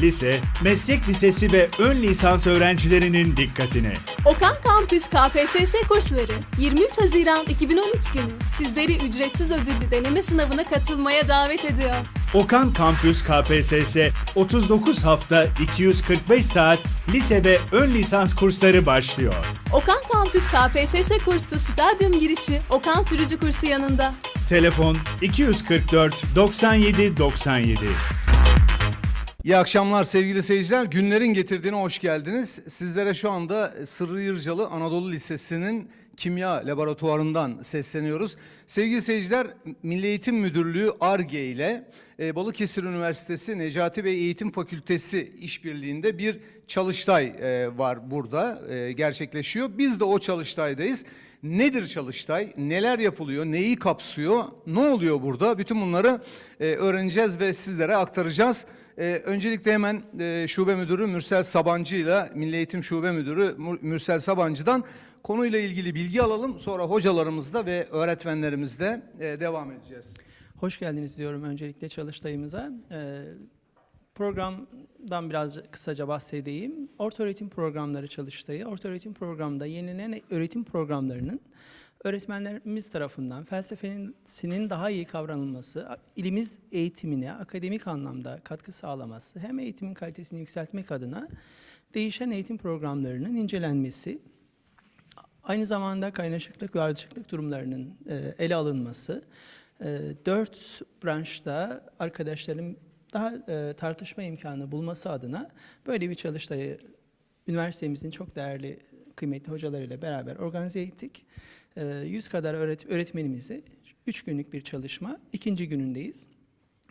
lise, meslek lisesi ve ön lisans öğrencilerinin dikkatine. Okan Kampüs KPSS kursları 23 Haziran 2013 günü sizleri ücretsiz ödüllü deneme sınavına katılmaya davet ediyor. Okan Kampüs KPSS 39 hafta 245 saat lise ve ön lisans kursları başlıyor. Okan Kampüs KPSS kursu stadyum girişi Okan Sürücü kursu yanında. Telefon 244 97 97. İyi akşamlar sevgili seyirciler. Günlerin getirdiğine hoş geldiniz. Sizlere şu anda Sırrı Yırcalı Anadolu Lisesi'nin kimya laboratuvarından sesleniyoruz. Sevgili seyirciler, Milli Eğitim Müdürlüğü ARGE ile e, Balıkesir Üniversitesi Necati Bey Eğitim Fakültesi işbirliğinde bir çalıştay e, var burada e, gerçekleşiyor. Biz de o çalıştaydayız. Nedir çalıştay? Neler yapılıyor? Neyi kapsıyor? Ne oluyor burada? Bütün bunları öğreneceğiz ve sizlere aktaracağız. Ee, öncelikle hemen e, Şube Müdürü Mürsel Sabancı ile Milli Eğitim Şube Müdürü Mür- Mürsel Sabancı'dan konuyla ilgili bilgi alalım. Sonra hocalarımızla ve öğretmenlerimizle e, devam edeceğiz. Hoş geldiniz diyorum öncelikle çalıştayımıza. Ee, programdan biraz kısaca bahsedeyim. Orta öğretim programları çalıştayı. Orta öğretim programında yenilenen öğretim programlarının öğretmenlerimiz tarafından felsefesinin daha iyi kavranılması, ilimiz eğitimine akademik anlamda katkı sağlaması, hem eğitimin kalitesini yükseltmek adına değişen eğitim programlarının incelenmesi, Aynı zamanda kaynaşıklık ve ardışıklık durumlarının e, ele alınması, e, dört branşta arkadaşların daha e, tartışma imkanı bulması adına böyle bir çalıştayı üniversitemizin çok değerli, kıymetli hocalarıyla beraber organize ettik. E, 100 kadar öğret öğretmenimizle üç günlük bir çalışma, ikinci günündeyiz.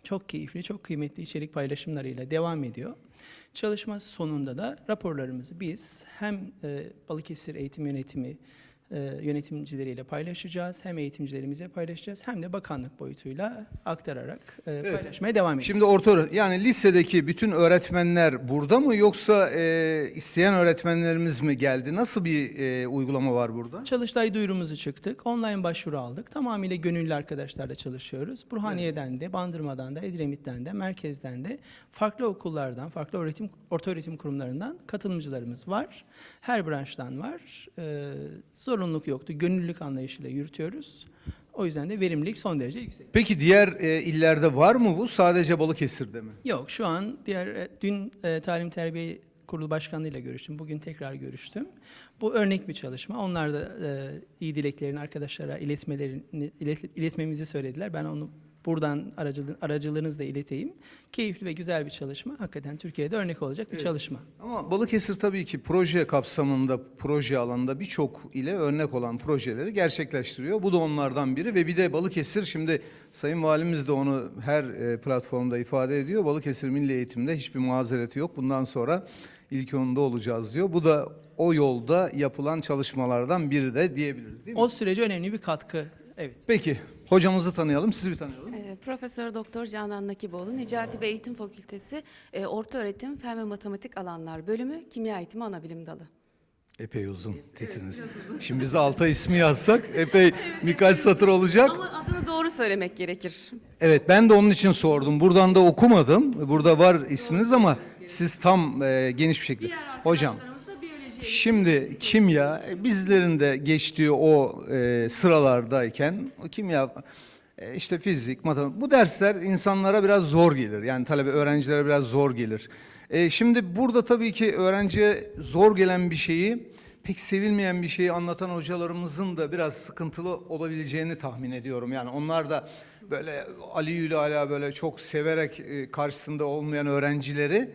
Çok keyifli, çok kıymetli içerik paylaşımlarıyla devam ediyor. Çalışma sonunda da raporlarımızı biz hem e, Balıkesir Eğitim Yönetimi yönetimcileriyle paylaşacağız, hem eğitimcilerimize paylaşacağız, hem de bakanlık boyutuyla aktararak e, paylaşmaya devam edeceğiz. Şimdi orta yani lisedeki bütün öğretmenler burada mı yoksa e, isteyen öğretmenlerimiz mi geldi? Nasıl bir e, uygulama var burada? Çalıştay duyurumuzu çıktık. Online başvuru aldık. Tamamıyla gönüllü arkadaşlarla çalışıyoruz. Burhaniye'den de, Bandırma'dan da, Edremit'ten de, merkezden de farklı okullardan, farklı öğretim orta öğretim kurumlarından katılımcılarımız var. Her branştan var. Ee, zorunluluk yoktu. Gönüllülük anlayışıyla yürütüyoruz. O yüzden de verimlilik son derece yüksek. Peki diğer e, illerde var mı bu? Sadece Balıkesir'de mi? Yok şu an diğer e, dün e, Talim Terbiye Kurulu Başkanlığı'yla görüştüm. Bugün tekrar görüştüm. Bu örnek bir çalışma. Onlar da e, iyi dileklerini arkadaşlara iletmelerini ilet- iletmemizi söylediler. Ben onu buradan aracılı, aracılığınızla ileteyim. Keyifli ve güzel bir çalışma. Hakikaten Türkiye'de örnek olacak bir çalışma. Ama Balıkesir tabii ki proje kapsamında, proje alanında birçok ile örnek olan projeleri gerçekleştiriyor. Bu da onlardan biri ve bir de Balıkesir şimdi Sayın Valimiz de onu her e, platformda ifade ediyor. Balıkesir Milli Eğitim'de hiçbir mazereti yok. Bundan sonra ilk onda olacağız diyor. Bu da o yolda yapılan çalışmalardan biri de diyebiliriz değil mi? O sürece önemli bir katkı. Evet. Peki hocamızı tanıyalım, sizi bir tanıyalım. Ee, Profesör Doktor Canan Nakiboğlu, Necati Bey Eğitim Fakültesi e, Orta Öğretim Fen ve Matematik Alanlar Bölümü Kimya Eğitimi Anabilim Dalı. Epey uzun titriniz. Şimdi biz alta ismi yazsak epey birkaç satır olacak. Ama adını doğru söylemek gerekir. Evet ben de onun için sordum. Buradan da okumadım. Burada var isminiz ama siz tam e, geniş bir şekilde. Hocam şimdi kimya bizlerin de geçtiği o e, sıralardayken o kimya e, işte fizik, matematik bu dersler insanlara biraz zor gelir. Yani talebe öğrencilere biraz zor gelir. E, şimdi burada tabii ki öğrenciye zor gelen bir şeyi pek sevilmeyen bir şeyi anlatan hocalarımızın da biraz sıkıntılı olabileceğini tahmin ediyorum. Yani onlar da böyle Ali Yülü Ala böyle çok severek e, karşısında olmayan öğrencileri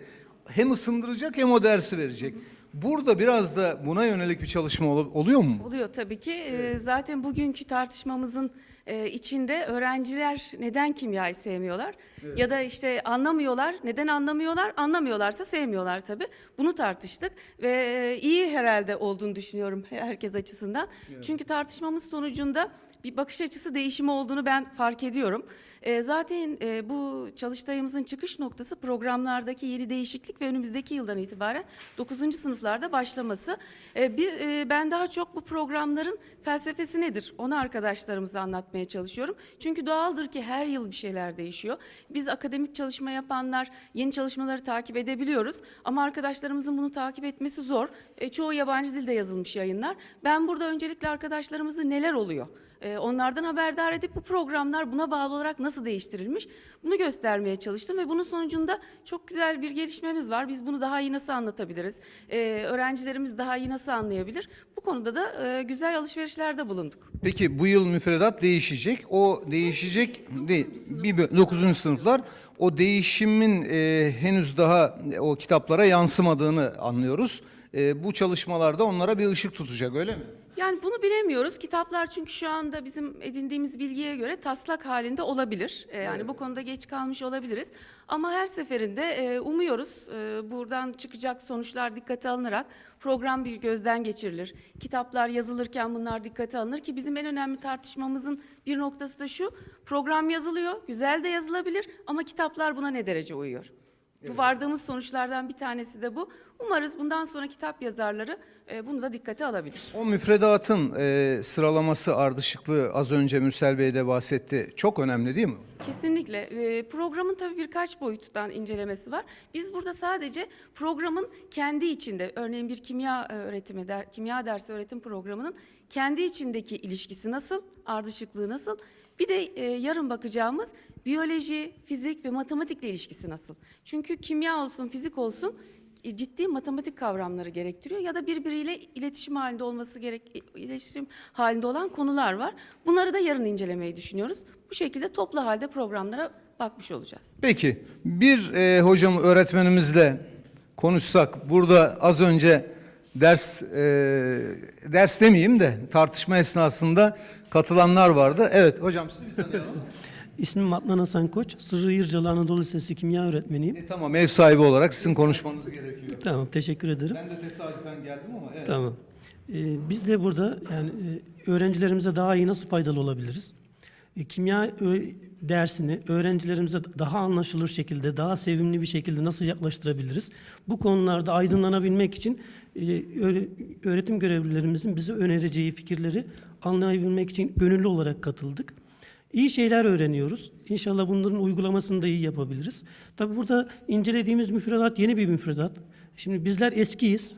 hem ısındıracak hem o dersi verecek. Burada biraz da buna yönelik bir çalışma ol- oluyor mu? Oluyor tabii ki. Ee, Zaten bugünkü tartışmamızın e, içinde öğrenciler neden kimyayı sevmiyorlar? Ya da işte anlamıyorlar. Neden anlamıyorlar? Anlamıyorlarsa sevmiyorlar tabii. Bunu tartıştık ve e, iyi herhalde olduğunu düşünüyorum herkes açısından. Çünkü tartışmamız sonucunda bir bakış açısı değişimi olduğunu ben fark ediyorum. E, zaten e, bu çalıştayımızın çıkış noktası programlardaki yeni değişiklik ve önümüzdeki yıldan itibaren 9. sınıflarda başlaması. E, bir, e, ben daha çok bu programların felsefesi nedir onu arkadaşlarımıza anlatmaya çalışıyorum. Çünkü doğaldır ki her yıl bir şeyler değişiyor. Biz akademik çalışma yapanlar yeni çalışmaları takip edebiliyoruz ama arkadaşlarımızın bunu takip etmesi zor. E, çoğu yabancı dilde yazılmış yayınlar. Ben burada öncelikle arkadaşlarımızı neler oluyor? E, onlardan haberdar edip bu programlar buna bağlı olarak nasıl değiştirilmiş bunu göstermeye çalıştım ve bunun sonucunda çok güzel bir gelişmemiz var. Biz bunu daha iyi nasıl anlatabiliriz? E, öğrencilerimiz daha iyi nasıl anlayabilir? Bu konuda da e, güzel alışverişlerde bulunduk. Peki bu yıl müfredat değişecek. O değişecek değil. Bir 9. sınıflar o değişimin e, henüz daha e, o kitaplara yansımadığını anlıyoruz. E, bu çalışmalarda onlara bir ışık tutacak öyle mi? Yani bunu bilemiyoruz. Kitaplar çünkü şu anda bizim edindiğimiz bilgiye göre taslak halinde olabilir. Ee, yani bu konuda geç kalmış olabiliriz. Ama her seferinde e, umuyoruz e, buradan çıkacak sonuçlar dikkate alınarak program bir gözden geçirilir. Kitaplar yazılırken bunlar dikkate alınır ki bizim en önemli tartışmamızın bir noktası da şu. Program yazılıyor, güzel de yazılabilir ama kitaplar buna ne derece uyuyor? Bu vardığımız sonuçlardan bir tanesi de bu. Umarız bundan sonra kitap yazarları e, bunu da dikkate alabilir. O müfredatın e, sıralaması ardışıklığı az önce Mürsel Bey de bahsetti. Çok önemli değil mi? Kesinlikle. Ee, Programın tabii birkaç boyuttan incelemesi var. Biz burada sadece programın kendi içinde, örneğin bir kimya e, öğretimi, der, kimya dersi öğretim programının kendi içindeki ilişkisi nasıl, ardışıklığı nasıl? Bir de e, yarın bakacağımız biyoloji, fizik ve matematikle ilişkisi nasıl? Çünkü kimya olsun, fizik olsun e, ciddi matematik kavramları gerektiriyor ya da birbiriyle iletişim halinde olması gerek iletişim halinde olan konular var. Bunları da yarın incelemeyi düşünüyoruz. Bu şekilde toplu halde programlara bakmış olacağız. Peki bir e, hocam öğretmenimizle konuşsak burada az önce ders e, ders demeyeyim de tartışma esnasında katılanlar vardı. Evet hocam sizi tanıyalım. İsmim Adnan Hasan Koç. Sırrı Yırcalı Anadolu Lisesi kimya öğretmeniyim. E, tamam ev sahibi olarak sizin konuşmanız gerekiyor. Tamam, teşekkür ederim. Ben de tesadüfen geldim ama evet. Tamam. Ee, biz de burada yani e, öğrencilerimize daha iyi nasıl faydalı olabiliriz? E, kimya dersini öğrencilerimize daha anlaşılır şekilde, daha sevimli bir şekilde nasıl yaklaştırabiliriz? Bu konularda aydınlanabilmek için e, öğre- öğretim görevlilerimizin bize önereceği fikirleri anlayabilmek için gönüllü olarak katıldık. İyi şeyler öğreniyoruz. İnşallah bunların uygulamasını da iyi yapabiliriz. Tabii burada incelediğimiz müfredat yeni bir müfredat. Şimdi bizler eskiyiz.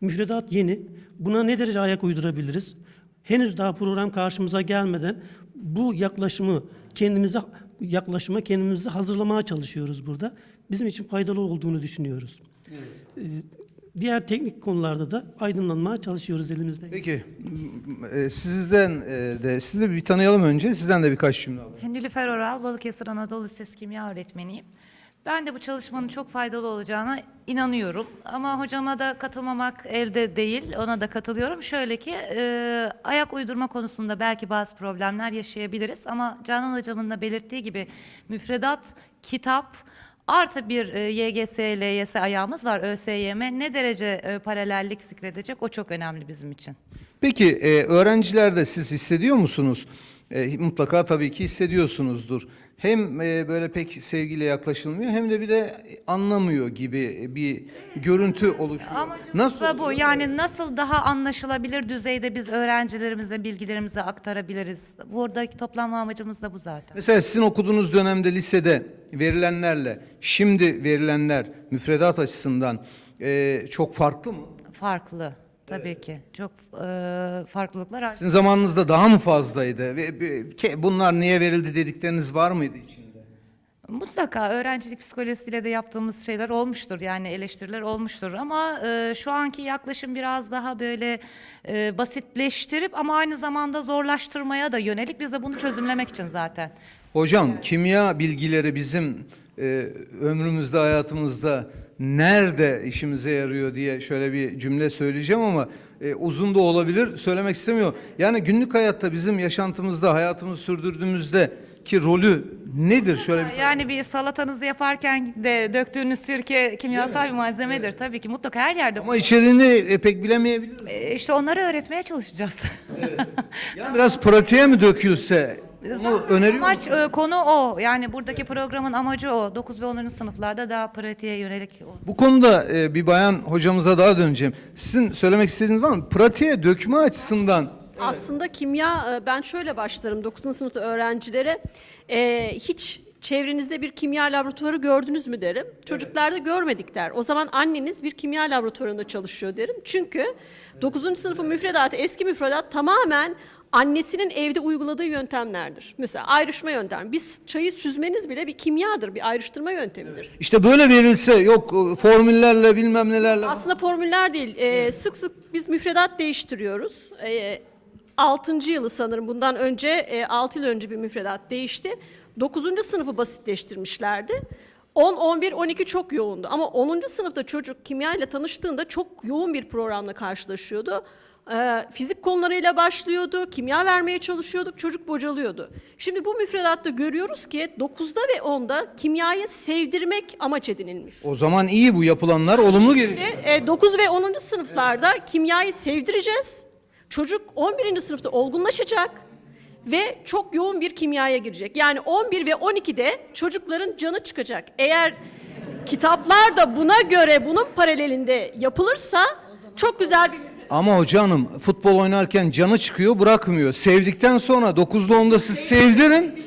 Müfredat yeni. Buna ne derece ayak uydurabiliriz? Henüz daha program karşımıza gelmeden bu yaklaşımı kendimize yaklaşıma kendimizi hazırlamaya çalışıyoruz burada. Bizim için faydalı olduğunu düşünüyoruz. Ee, Diğer teknik konularda da aydınlanmaya çalışıyoruz elimizden. Peki e, sizden e, de sizi de bir tanıyalım önce. Sizden de birkaç cümle alalım. Nilüfer Oral, Balıkesir Anadolu Lisesi Kimya Öğretmeniyim. Ben de bu çalışmanın çok faydalı olacağına inanıyorum. Ama hocama da katılmamak elde değil, ona da katılıyorum. Şöyle ki, e, ayak uydurma konusunda belki bazı problemler yaşayabiliriz. Ama Canan hocamın da belirttiği gibi müfredat, kitap, artı bir e, YGS, LYS ayağımız var, ÖSYM. Ne derece e, paralellik zikredecek o çok önemli bizim için. Peki e, öğrencilerde siz hissediyor musunuz? E, mutlaka tabii ki hissediyorsunuzdur. Hem e, böyle pek sevgiyle yaklaşılmıyor hem de bir de anlamıyor gibi bir görüntü oluşuyor. Amacımız da bu. Yani nasıl daha anlaşılabilir düzeyde biz öğrencilerimize bilgilerimizi aktarabiliriz. Buradaki toplanma amacımız da bu zaten. Mesela sizin okuduğunuz dönemde lisede verilenlerle şimdi verilenler müfredat açısından e, çok farklı mı? Farklı tabii ki. Çok e, farklılıklar var. Sizin zamanınızda daha mı fazlaydı? Ve, ve- ke- bunlar niye verildi dedikleriniz var mıydı içinde? Mutlaka öğrencilik psikolojisiyle de yaptığımız şeyler olmuştur. Yani eleştiriler olmuştur. Ama e, şu anki yaklaşım biraz daha böyle e, basitleştirip ama aynı zamanda zorlaştırmaya da yönelik. Biz de bunu çözümlemek için zaten. Hocam kimya bilgileri bizim e, ömrümüzde hayatımızda nerede işimize yarıyor diye şöyle bir cümle söyleyeceğim ama e, uzun da olabilir söylemek istemiyor. Yani günlük hayatta bizim yaşantımızda hayatımızı sürdürdüğümüzde ki rolü nedir? Şöyle bir Yani bir salatanızı yaparken de döktüğünüz sirke kimyasal bir malzemedir tabii ki mutlaka her yerde. ama içeriğini e, pek bilemeyebiliriz. E, işte onları öğretmeye çalışacağız. Yani biraz pratiğe mi dökülse? Bunu öneriyor Amaç e, konu o. Yani buradaki programın amacı o. 9 ve 10. sınıflarda daha pratiğe yönelik. o. Bu konuda e, bir bayan hocamıza daha döneceğim. Sizin söylemek istediğiniz var mı? Pratiğe dökme açısından Aslında kimya e, ben şöyle başlarım 9. sınıfta öğrencilere e, hiç çevrenizde bir kimya laboratuvarı gördünüz mü derim. Çocuklar da görmedik der. O zaman anneniz bir kimya laboratuvarında çalışıyor derim. Çünkü 9. sınıfın müfredatı eski müfredat tamamen annesinin evde uyguladığı yöntemlerdir. Mesela ayrışma yöntemi. Biz çayı süzmeniz bile bir kimyadır, bir ayrıştırma yöntemidir. işte böyle verilse yok e, formüllerle bilmem nelerle. Aslında formüller değil. Ee, sık sık biz müfredat değiştiriyoruz. Ee, 6. yılı sanırım bundan önce e, 6 yıl önce bir müfredat değişti. 9. sınıfı basitleştirmişlerdi. 10, 11, 12 çok yoğundu. Ama 10. sınıfta çocuk kimya ile tanıştığında çok yoğun bir programla karşılaşıyordu. Ee, fizik konularıyla başlıyordu, kimya vermeye çalışıyorduk, çocuk bocalıyordu. Şimdi bu müfredatta görüyoruz ki 9'da ve 10'da kimyayı sevdirmek amaç edinilmiş. O zaman iyi bu yapılanlar olumlu gelişiyor. E, 9 ve 10. sınıflarda kimyayı sevdireceğiz. Çocuk 11. sınıfta olgunlaşacak ve çok yoğun bir kimyaya girecek. Yani 11 ve 12'de çocukların canı çıkacak. Eğer kitaplar da buna göre bunun paralelinde yapılırsa çok güzel bir Ama hocanım futbol oynarken canı çıkıyor bırakmıyor. Sevdikten sonra 9'da 10'da siz sevdirin.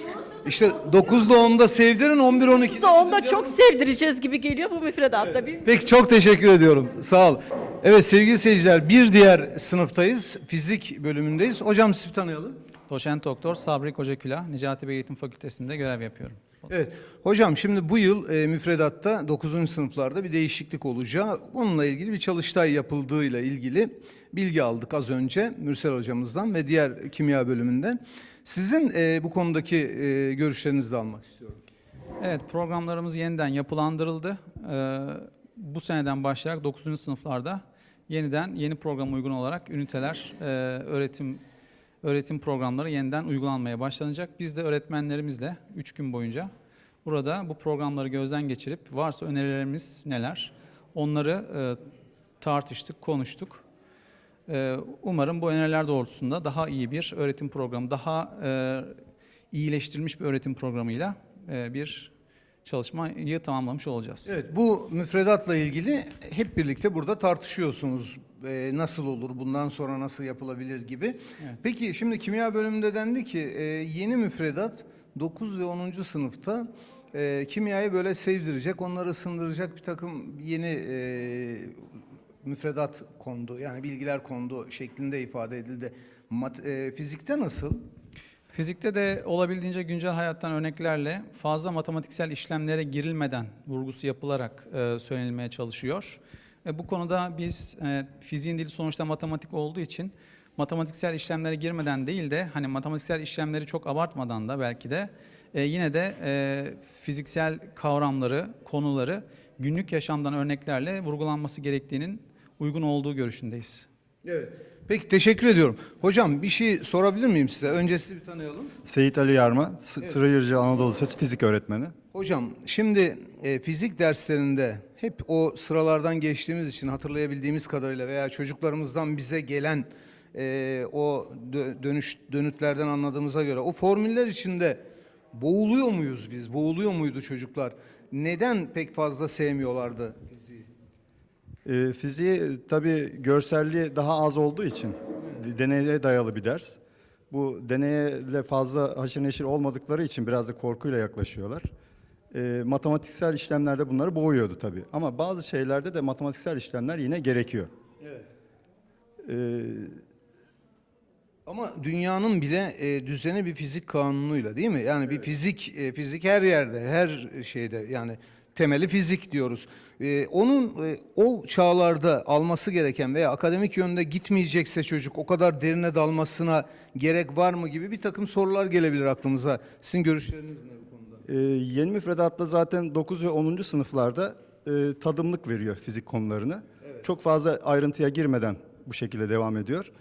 İşte 9'da 10'da sevdirin 11 12'de. onda çok sevdireceğiz gibi geliyor bu müfredatta. Bir Peki çok teşekkür ediyorum. Sağ ol. Evet sevgili seyirciler bir diğer sınıftayız. Fizik bölümündeyiz. Hocam sizi tanıyalım. Doçent Doktor Sabri Kocakülah, Necati Bey Eğitim Fakültesi'nde görev yapıyorum. Evet. Hocam şimdi bu yıl e, müfredatta 9. sınıflarda bir değişiklik olacağı, onunla ilgili bir çalıştay yapıldığıyla ilgili bilgi aldık az önce Mürsel hocamızdan ve diğer kimya bölümünden. Sizin e, bu konudaki e, görüşlerinizi de almak istiyorum. Evet, programlarımız yeniden yapılandırıldı. Ee, bu seneden başlayarak 9. sınıflarda yeniden yeni programa uygun olarak üniteler, e, öğretim öğretim programları yeniden uygulanmaya başlanacak. Biz de öğretmenlerimizle 3 gün boyunca burada bu programları gözden geçirip varsa önerilerimiz neler onları e, tartıştık, konuştuk. Ee, Umarım bu öneriler doğrultusunda daha iyi bir öğretim programı, daha e, iyileştirilmiş bir öğretim programıyla e, bir çalışmayı tamamlamış olacağız. Evet bu müfredatla ilgili hep birlikte burada tartışıyorsunuz. E, nasıl olur, bundan sonra nasıl yapılabilir gibi. Peki şimdi kimya bölümünde dendi ki e, yeni müfredat 9 ve 10. sınıfta e, kimyayı böyle sevdirecek, onları ısındıracak bir takım yeni e, müfredat kondu. Yani bilgiler kondu şeklinde ifade edildi. Mat, e, fizikte nasıl? Fizikte de olabildiğince güncel hayattan örneklerle fazla matematiksel işlemlere girilmeden vurgusu yapılarak e, söylenilmeye çalışıyor. E, bu konuda biz e, fiziğin dili sonuçta matematik olduğu için matematiksel işlemlere girmeden değil de hani matematiksel işlemleri çok abartmadan da belki de e, yine de e, fiziksel kavramları, konuları günlük yaşamdan örneklerle vurgulanması gerektiğinin uygun olduğu görüşündeyiz. Evet. Peki teşekkür ediyorum. Hocam bir şey sorabilir miyim size? Önce sizi bir tanıyalım. Seyit Ali Yarma, S- Sırayırcı Anadolu Lisesi fizik öğretmeni. Hocam şimdi e, fizik derslerinde hep o sıralardan geçtiğimiz için hatırlayabildiğimiz kadarıyla veya çocuklarımızdan bize gelen e, o dö- dönüş dönütlerden anladığımıza göre o formüller içinde boğuluyor muyuz biz? Boğuluyor muydu çocuklar? Neden pek fazla sevmiyorlardı fiziği? Ee, fiziği e, tabii görselliği daha az olduğu için deneye dayalı bir ders. Bu deneye fazla haşır neşir olmadıkları için biraz da korkuyla yaklaşıyorlar. Ee, matematiksel işlemlerde bunları boğuyordu tabii. Ama bazı şeylerde de matematiksel işlemler yine gerekiyor. Evet. Ee, Ama dünyanın bile e, düzeni bir fizik kanunuyla değil mi? Yani bir fizik e, fizik her yerde, her şeyde yani temeli fizik diyoruz. E, onun e, o çağlarda alması gereken veya akademik yönde gitmeyecekse çocuk o kadar derine dalmasına gerek var mı gibi bir takım sorular gelebilir aklımıza. Sizin görüşleriniz ne bu konuda? Ee, yeni müfredatta zaten 9 ve 10. sınıflarda e, tadımlık veriyor fizik konularını. Çok fazla ayrıntıya girmeden bu şekilde devam ediyor.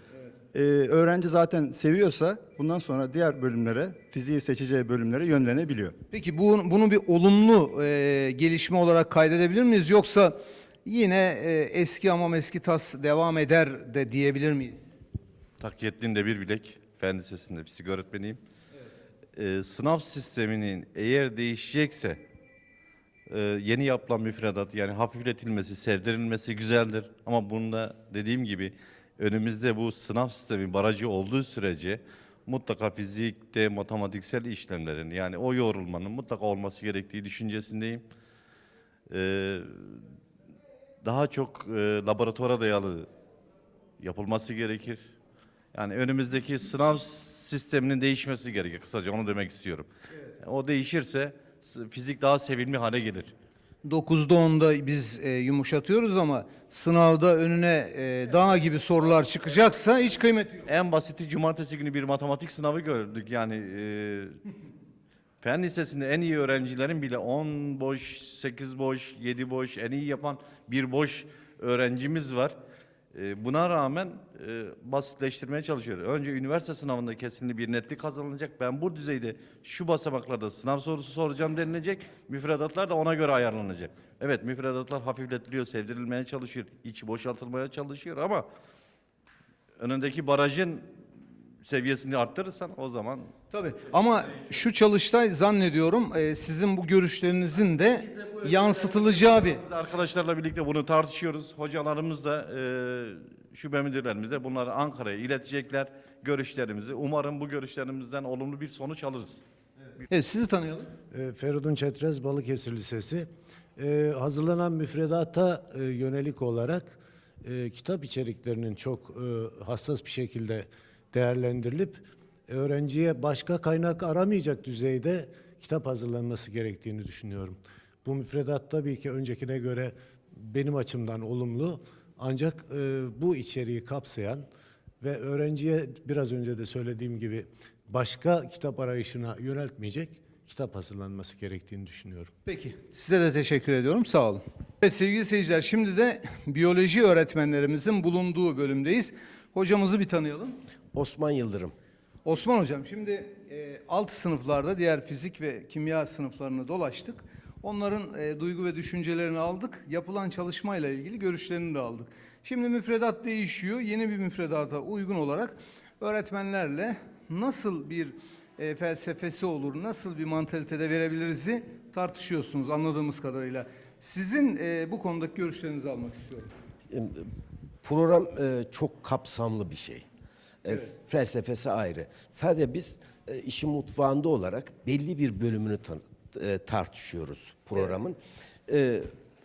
Ee, öğrenci zaten seviyorsa bundan sonra diğer bölümlere, fiziği seçeceği bölümlere yönlenebiliyor. Peki bu, bunu bir olumlu e, gelişme olarak kaydedebilir miyiz? Yoksa yine e, eski ama eski tas devam eder de diyebilir miyiz? Takyettin'de bir bilek, fen lisesinde fizik öğretmeniyim. Ee, sınav sisteminin eğer değişecekse e, yeni yapılan müfredat yani hafifletilmesi, sevdirilmesi güzeldir. Ama bunda dediğim gibi önümüzde bu sınav sistemi barajı olduğu sürece mutlaka fizikte matematiksel işlemlerin yani o yorulmanın mutlaka olması gerektiği düşüncesindeyim. Ee, daha çok e, laboratuvara dayalı yapılması gerekir. Yani önümüzdeki sınav sisteminin değişmesi gerekir. Kısaca onu demek istiyorum. O değişirse fizik daha sevimli hale gelir. 9'da 10'da biz e, yumuşatıyoruz ama sınavda önüne e, dağ gibi sorular çıkacaksa hiç kıymeti yok. En basiti cumartesi günü bir matematik sınavı gördük. Yani e, fen lisesinde en iyi öğrencilerin bile 10 boş, 8 boş, 7 boş, en iyi yapan bir boş öğrencimiz var. E, buna rağmen e, basitleştirmeye çalışıyor. Önce üniversite sınavında kesinlikle bir netlik kazanılacak. Ben bu düzeyde şu basamaklarda sınav sorusu soracağım denilecek. Müfredatlar da ona göre ayarlanacak. Evet müfredatlar hafifletiliyor, sevdirilmeye çalışıyor, içi boşaltılmaya çalışıyor ama önündeki barajın seviyesini arttırırsan o zaman Tabii ama şu çalıştay zannediyorum e, sizin bu görüşlerinizin de yansıtılacağı bir Biz arkadaşlarla birlikte bunu tartışıyoruz. Hocalarımız da e, şube müdürlerimiz de bunları Ankara'ya iletecekler görüşlerimizi. Umarım bu görüşlerimizden olumlu bir sonuç alırız. Evet sizi tanıyalım. E, Feridun Çetrez Balıkesir Lisesi. E, hazırlanan müfredata e, yönelik olarak e, kitap içeriklerinin çok e, hassas bir şekilde değerlendirilip öğrenciye başka kaynak aramayacak düzeyde kitap hazırlanması gerektiğini düşünüyorum. Bu müfredat tabii ki öncekine göre benim açımdan olumlu ancak e, bu içeriği kapsayan ve öğrenciye biraz önce de söylediğim gibi başka kitap arayışına yöneltmeyecek kitap hazırlanması gerektiğini düşünüyorum. Peki size de teşekkür ediyorum sağ olun. Evet sevgili seyirciler şimdi de biyoloji öğretmenlerimizin bulunduğu bölümdeyiz. Hocamızı bir tanıyalım. Osman Yıldırım. Osman hocam şimdi e, alt sınıflarda diğer fizik ve kimya sınıflarını dolaştık. Onların e, duygu ve düşüncelerini aldık. Yapılan çalışmayla ilgili görüşlerini de aldık. Şimdi müfredat değişiyor. Yeni bir müfredata uygun olarak öğretmenlerle nasıl bir e, felsefesi olur, nasıl bir mantalitede verebiliriz'i tartışıyorsunuz anladığımız kadarıyla. Sizin e, bu konudaki görüşlerinizi almak istiyorum. Program e, çok kapsamlı bir şey. E, Felsefesi ayrı. Sadece biz e, işin mutfağında olarak belli bir bölümünü tan- e, tartışıyoruz programın. E,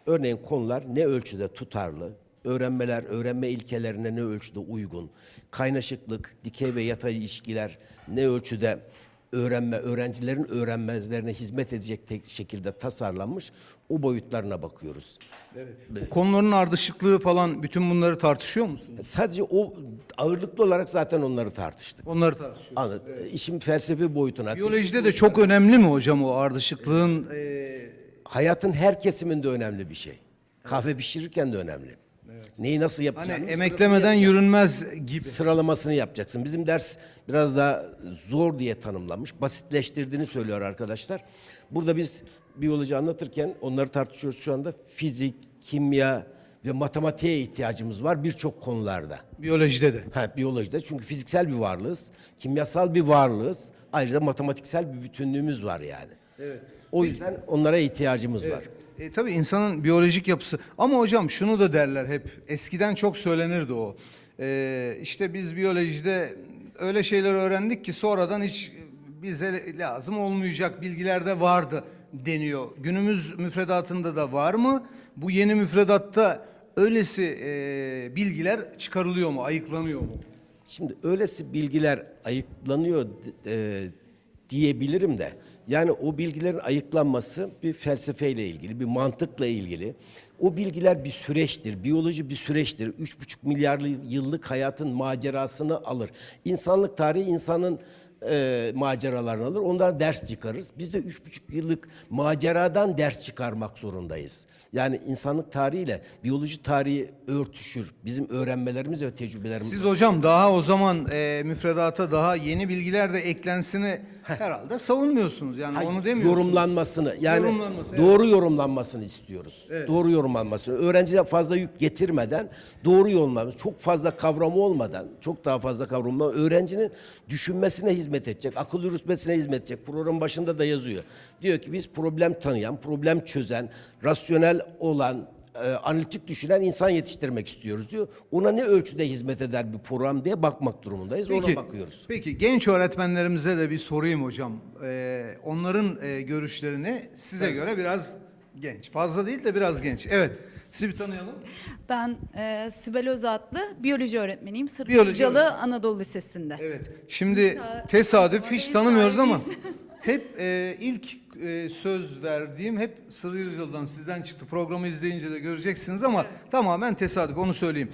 örneğin konular ne ölçüde tutarlı, öğrenmeler, öğrenme ilkelerine ne ölçüde uygun, kaynaşıklık, dikey ve yatay ilişkiler ne ölçüde öğrenme, öğrencilerin öğrenmezlerine hizmet edecek tek şekilde tasarlanmış o boyutlarına bakıyoruz. Konuların ardışıklığı falan bütün bunları tartışıyor musunuz? Sadece o ağırlıklı olarak zaten onları tartıştık. Onları tartışıyoruz. Anladım. İşin felsefi boyutuna. Biyolojide de çok önemli mi hocam o ardışıklığın? e, Hayatın her kesiminde önemli bir şey. Kahve pişirirken de önemli. Neyi nasıl yapacağını hani emeklemeden yürünmez gibi. sıralamasını yapacaksın. Bizim ders biraz daha zor diye tanımlanmış. Basitleştirdiğini söylüyor arkadaşlar. Burada biz biyoloji anlatırken onları tartışıyoruz şu anda. Fizik, kimya ve matematiğe ihtiyacımız var birçok konularda. Biyolojide de. Ha, biyolojide çünkü fiziksel bir varlığız, kimyasal bir varlığız. Ayrıca matematiksel bir bütünlüğümüz var yani. Evet. O yüzden onlara ihtiyacımız var. E, tabii insanın biyolojik yapısı. Ama hocam şunu da derler hep. Eskiden çok söylenirdi o. E, işte biz biyolojide öyle şeyler öğrendik ki sonradan hiç bize lazım olmayacak bilgiler de vardı deniyor. Günümüz müfredatında da var mı? Bu yeni müfredatta öylesi e, bilgiler çıkarılıyor mu, ayıklanıyor mu? Şimdi öylesi bilgiler ayıklanıyor e, diyebilirim de. Yani o bilgilerin ayıklanması bir felsefeyle ilgili, bir mantıkla ilgili. O bilgiler bir süreçtir. Biyoloji bir süreçtir. Üç buçuk milyar yıllık hayatın macerasını alır. İnsanlık tarihi insanın e, maceralarını alır. Ondan ders çıkarırız. Biz de üç buçuk yıllık maceradan ders çıkarmak zorundayız. Yani insanlık tarihiyle biyoloji tarihi örtüşür. Bizim öğrenmelerimiz ve tecrübelerimiz. Siz hocam daha o zaman e, müfredata daha yeni bilgiler de eklensini herhalde savunmuyorsunuz. Yani Hayır, onu demiyorsunuz. Yorumlanmasını yani Yorumlanması, evet. doğru yorumlanmasını istiyoruz. Doğru yorumlanmasını. Öğrenciler fazla yük getirmeden doğru yorumlanması. Çok fazla kavramı olmadan, çok daha fazla kavramı öğrencinin düşünmesine hizmet edecek, akıl yürütmesine hizmet edecek. Programın başında da yazıyor. Diyor ki biz problem tanıyan, problem çözen, rasyonel olan, e, analitik düşünen insan yetiştirmek istiyoruz diyor. Ona ne ölçüde hizmet eder bir program diye bakmak durumundayız. Ona bakıyoruz. Peki genç öğretmenlerimize de bir sorayım hocam. Ee, onların e, görüşlerini size göre biraz genç. Fazla değil de biraz genç. Evet. Sizi bir tanıyalım. Ben e, Sibel Özatlı, biyoloji öğretmeniyim. Öğretmeni. Anadolu Lisesi'nde. Evet. Şimdi tesadüf hiç tanımıyoruz ama hep e, ilk e, söz verdiğim hep Sırrı Yırcalı'dan sizden çıktı. Programı izleyince de göreceksiniz ama tamamen tesadüf onu söyleyeyim.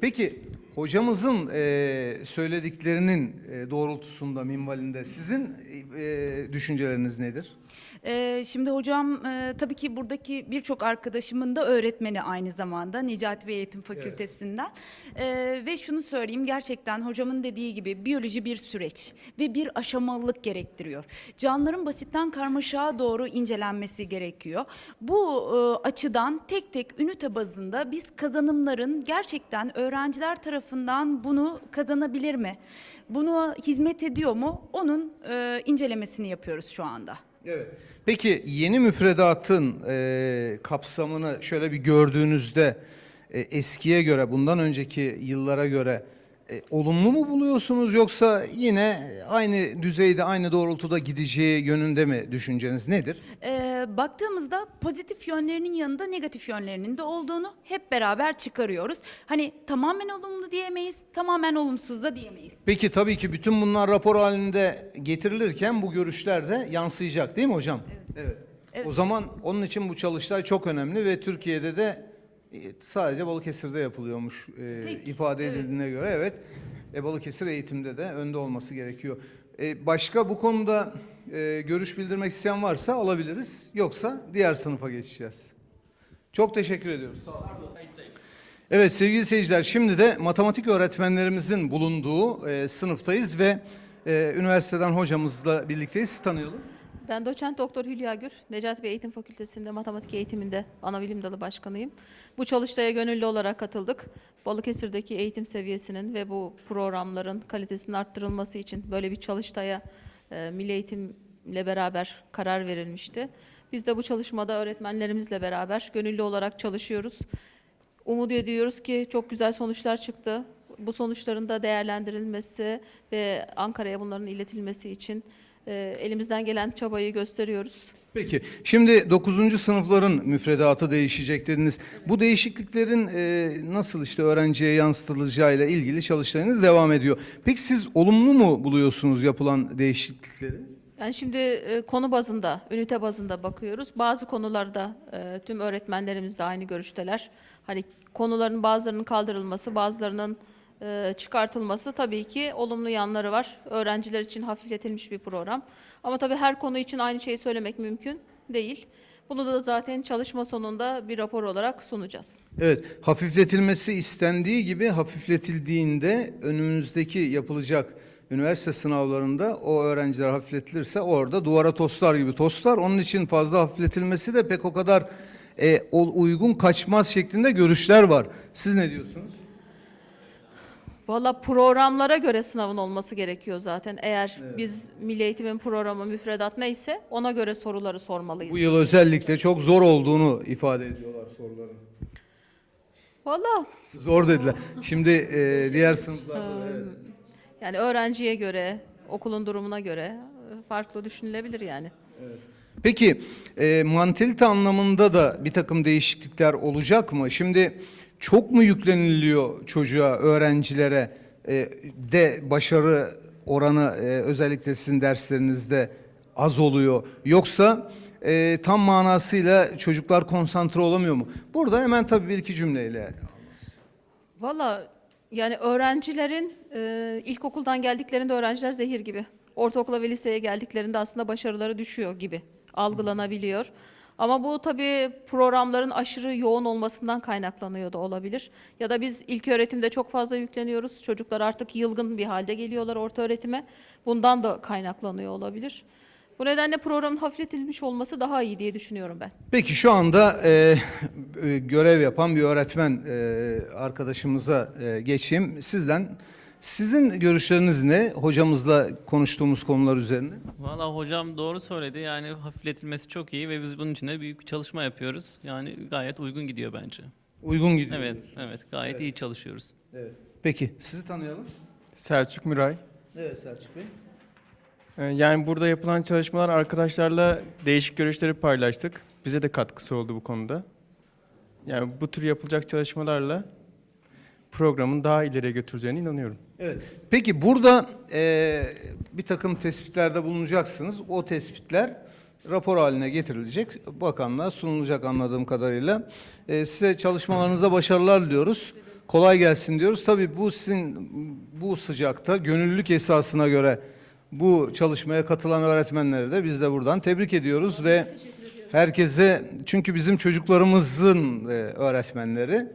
Peki hocamızın e, söylediklerinin e, doğrultusunda minvalinde sizin e, düşünceleriniz nedir? E, şimdi hocam e, tabii ki buradaki birçok arkadaşımın da öğretmeni aynı zamanda Necati Bey Eğitim Fakültesinden. E, ve şunu söyleyeyim gerçekten hocamın dediği gibi biyoloji bir süreç ve bir aşamalılık gerektiriyor. Canlıların basitten karmaşağa doğru incelenmesi gerekiyor. Bu e, açıdan tek tek ünite bazında biz kazanımların gerçekten öğrenciler tarafından bunu kazanabilir mi? Bunu hizmet ediyor mu? Onun e, incelemesini yapıyoruz şu anda. Evet. Peki yeni müfredatın e, kapsamını şöyle bir gördüğünüzde e, eskiye göre, bundan önceki yıllara göre e, olumlu mu buluyorsunuz yoksa yine aynı düzeyde, aynı doğrultuda gideceği yönünde mi düşünceniz nedir? Ee, baktığımızda pozitif yönlerinin yanında negatif yönlerinin de olduğunu hep beraber çıkarıyoruz. Hani tamamen olumlu diyemeyiz, tamamen olumsuz da diyemeyiz. Peki tabii ki bütün bunlar rapor halinde getirilirken bu görüşler de yansıyacak değil mi hocam? Evet. O zaman onun için bu çalıştay çok önemli ve Türkiye'de de e, sadece Balıkesir'de yapılıyormuş e, Peki, ifade edildiğine göre evet. E, Balıkesir eğitimde de önde olması gerekiyor. E, başka bu konuda e, görüş bildirmek isteyen varsa alabiliriz. Yoksa diğer sınıfa geçeceğiz. Çok teşekkür ediyoruz. Sağ olun. Evet sevgili seyirciler şimdi de matematik öğretmenlerimizin bulunduğu e, sınıftayız ve e, üniversiteden hocamızla birlikteyiz. Tanıyalım. Ben doçent doktor Hülya Gür, Necati Bey Eğitim Fakültesi'nde matematik eğitiminde ana bilim dalı başkanıyım. Bu çalıştaya gönüllü olarak katıldık. Balıkesir'deki eğitim seviyesinin ve bu programların kalitesinin arttırılması için böyle bir çalıştaya e, Milli Eğitim'le beraber karar verilmişti. Biz de bu çalışmada öğretmenlerimizle beraber gönüllü olarak çalışıyoruz. Umut ediyoruz ki çok güzel sonuçlar çıktı. Bu sonuçların da değerlendirilmesi ve Ankara'ya bunların iletilmesi için e, elimizden gelen çabayı gösteriyoruz. Peki şimdi 9. sınıfların müfredatı değişecek dediniz. Bu değişikliklerin e, nasıl işte öğrenciye yansıtılacağıyla ilgili çalışmalarınız devam ediyor. Peki siz olumlu mu buluyorsunuz yapılan değişiklikleri? Yani şimdi e, konu bazında, ünite bazında bakıyoruz. Bazı konularda e, tüm öğretmenlerimiz de aynı görüşteler. Hani konuların bazılarının kaldırılması, bazılarının çıkartılması tabii ki olumlu yanları var. Öğrenciler için hafifletilmiş bir program. Ama tabii her konu için aynı şeyi söylemek mümkün değil. Bunu da zaten çalışma sonunda bir rapor olarak sunacağız. Evet, hafifletilmesi istendiği gibi hafifletildiğinde önümüzdeki yapılacak üniversite sınavlarında o öğrenciler hafifletilirse orada duvara toslar gibi toslar. Onun için fazla hafifletilmesi de pek o kadar e, uygun kaçmaz şeklinde görüşler var. Siz ne diyorsunuz? Valla programlara göre sınavın olması gerekiyor zaten. Eğer biz Milli Eğitim'in programı, müfredat neyse ona göre soruları sormalıyız. Bu yıl özellikle çok zor olduğunu ifade ediyorlar soruların. Valla Zor dediler. Şimdi e, diğer sınıflarda da, evet. yani öğrenciye göre, okulun durumuna göre farklı düşünülebilir yani. Peki e, mantalite anlamında da bir takım değişiklikler olacak mı? Şimdi çok mu yükleniliyor çocuğa, öğrencilere e, de başarı oranı e, özellikle sizin derslerinizde az oluyor? Yoksa e, tam manasıyla çocuklar konsantre olamıyor mu? Burada hemen tabii bir iki cümleyle. Valla yani öğrencilerin e, ilkokuldan geldiklerinde öğrenciler zehir gibi. ortaokula ve liseye geldiklerinde aslında başarıları düşüyor gibi algılanabiliyor. Ama bu tabii programların aşırı yoğun olmasından kaynaklanıyor da olabilir. Ya da biz ilk öğretimde çok fazla yükleniyoruz. Çocuklar artık yılgın bir halde geliyorlar orta öğretime. Bundan da kaynaklanıyor olabilir. Bu nedenle programın hafifletilmiş olması daha iyi diye düşünüyorum ben. Peki şu anda e, e, görev yapan bir öğretmen e, arkadaşımıza e, geçeyim. Sizden sizin görüşleriniz ne hocamızla konuştuğumuz konular üzerine? Valla hocam doğru söyledi. Yani hafifletilmesi çok iyi ve biz bunun için de büyük bir çalışma yapıyoruz. Yani gayet uygun gidiyor bence. Uygun gidiyor. Evet, evet. Gayet iyi çalışıyoruz. Evet. Peki sizi tanıyalım. Selçuk Müray. Evet Selçuk Bey. Ee, Yani burada yapılan çalışmalar arkadaşlarla değişik görüşleri paylaştık. Bize de katkısı oldu bu konuda. Yani bu tür yapılacak çalışmalarla programın daha ileriye götüreceğine inanıyorum. Evet. Peki burada e, bir takım tespitlerde bulunacaksınız. O tespitler rapor haline getirilecek. Bakanlığa sunulacak anladığım kadarıyla. E, size çalışmalarınızda başarılar diliyoruz. Kolay gelsin diyoruz. Tabii bu sizin bu sıcakta gönüllülük esasına göre bu çalışmaya katılan öğretmenleri de biz de buradan tebrik ediyoruz ve herkese çünkü bizim çocuklarımızın e, öğretmenleri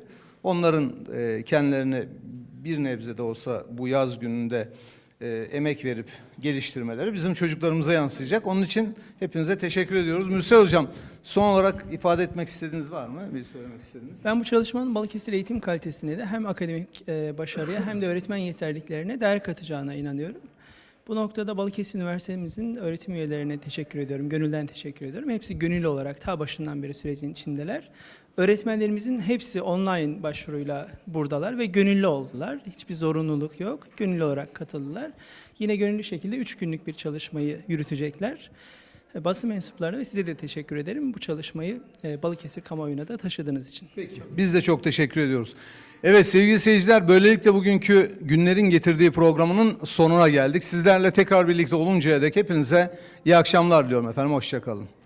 onların e, kendilerini bir nebze de olsa bu yaz gününde e, emek verip geliştirmeleri bizim çocuklarımıza yansıyacak. Onun için hepinize teşekkür ediyoruz. Mürsel Hocam son olarak ifade etmek istediğiniz var mı? Bir söylemek istediğiniz. Ben bu çalışmanın Balıkesir eğitim kalitesine de hem akademik e, başarıya hem de öğretmen yeterliliklerine değer katacağına inanıyorum. Bu noktada Balıkesir Üniversitemizin öğretim üyelerine teşekkür ediyorum. Gönülden teşekkür ediyorum. Hepsi gönüllü olarak ta başından beri sürecin içindeler. Öğretmenlerimizin hepsi online başvuruyla buradalar ve gönüllü oldular. Hiçbir zorunluluk yok. Gönüllü olarak katıldılar. Yine gönüllü şekilde üç günlük bir çalışmayı yürütecekler. E, Basın mensuplarına ve size de teşekkür ederim. Bu çalışmayı e, Balıkesir kamuoyuna da taşıdığınız için. Peki. Biz de çok teşekkür ediyoruz. Evet sevgili seyirciler böylelikle bugünkü günlerin getirdiği programının sonuna geldik. Sizlerle tekrar birlikte oluncaya dek hepinize iyi akşamlar diliyorum efendim. Hoşçakalın.